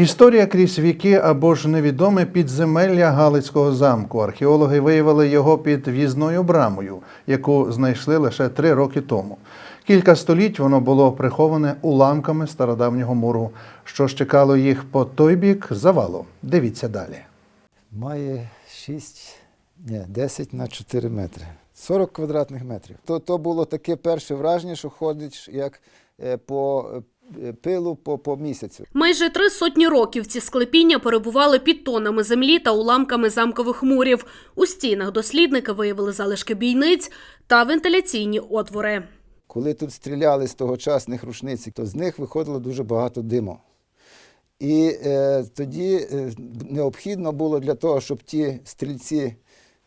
Історія крізь віки або ж невідоме підземелля Галицького замку. Археологи виявили його під в'їзною брамою, яку знайшли лише три роки тому. Кілька століть воно було приховане уламками стародавнього муру. Що чекало їх по той бік завалу? Дивіться далі. Має 6, ні, 10 на 4 метри. 40 квадратних метрів. То, то було таке перше враження, що ходиш як е, по пилу по, по місяцю. Майже три сотні років ці склепіння перебували під тонами землі та уламками замкових мурів. У стінах дослідники виявили залишки бійниць та вентиляційні отвори. Коли тут стріляли з тогочасних рушниць, то з них виходило дуже багато диму. І е, тоді е, необхідно було для того, щоб ті стрільці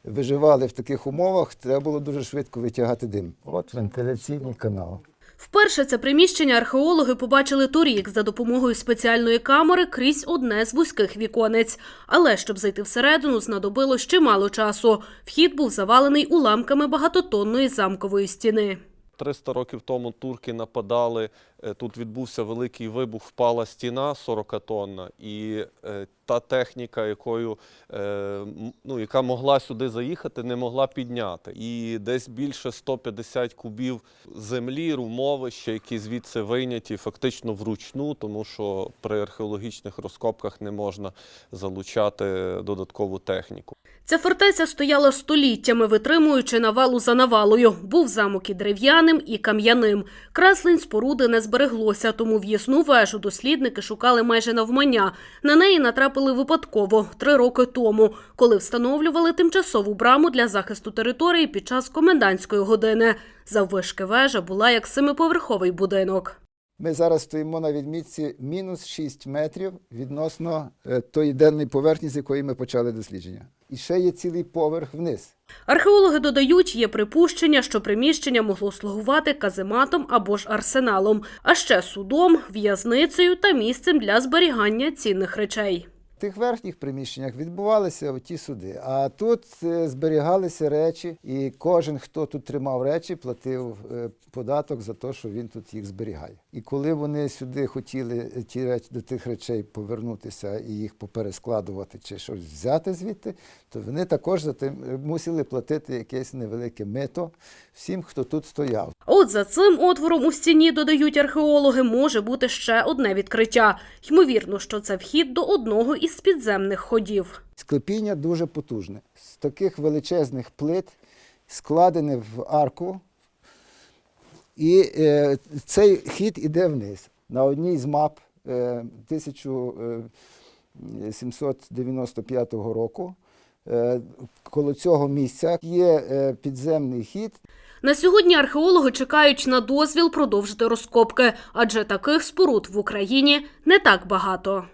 виживали в таких умовах, треба було дуже швидко витягати дим. От вентиляційний канал. Вперше це приміщення археологи побачили торік за допомогою спеціальної камери крізь одне з вузьких віконець. Але щоб зайти всередину, знадобилось чимало часу. Вхід був завалений уламками багатотонної замкової стіни. 300 років тому турки нападали, тут відбувся великий вибух, впала стіна 40 тонна, і е, та техніка, якою, е, ну, яка могла сюди заїхати, не могла підняти. І десь більше 150 кубів землі, румовища, які звідси вийняті фактично вручну, тому що при археологічних розкопках не можна залучати додаткову техніку. Ця фортеця стояла століттями, витримуючи навалу за навалою. Був замок і дерев'яним, і кам'яним. Креслень споруди не збереглося, тому в'їзну вежу дослідники шукали майже навмання. На неї натрапили випадково три роки тому, коли встановлювали тимчасову браму для захисту території під час комендантської години. Заввишки вежа була як семиповерховий будинок. Ми зараз стоїмо на відмітці мінус 6 метрів відносно е, тої денної поверхні, з якої ми почали дослідження. І ще є цілий поверх вниз. Археологи додають, є припущення, що приміщення могло слугувати казематом або ж арсеналом, а ще судом, в'язницею та місцем для зберігання цінних речей. В тих верхніх приміщеннях відбувалися ті суди, а тут е, зберігалися речі, і кожен, хто тут тримав речі, платив е, податок за те, що він тут їх зберігає. І коли вони сюди хотіли е, ті речі до тих речей повернутися і їх поперескладувати чи щось взяти звідти, то вони також за тим мусили платити якесь невелике мито всім, хто тут стояв. От за цим отвором у стіні, додають археологи, може бути ще одне відкриття. Ймовірно, що це вхід до одного із підземних ходів. Склепіння дуже потужне. З таких величезних плит складене в арку, і е, цей хід іде вниз. На одній з мап е, 1795 року. Е, коло цього місця є е, підземний хід, На сьогодні археологи чекають на дозвіл продовжити розкопки, адже таких споруд в Україні не так багато.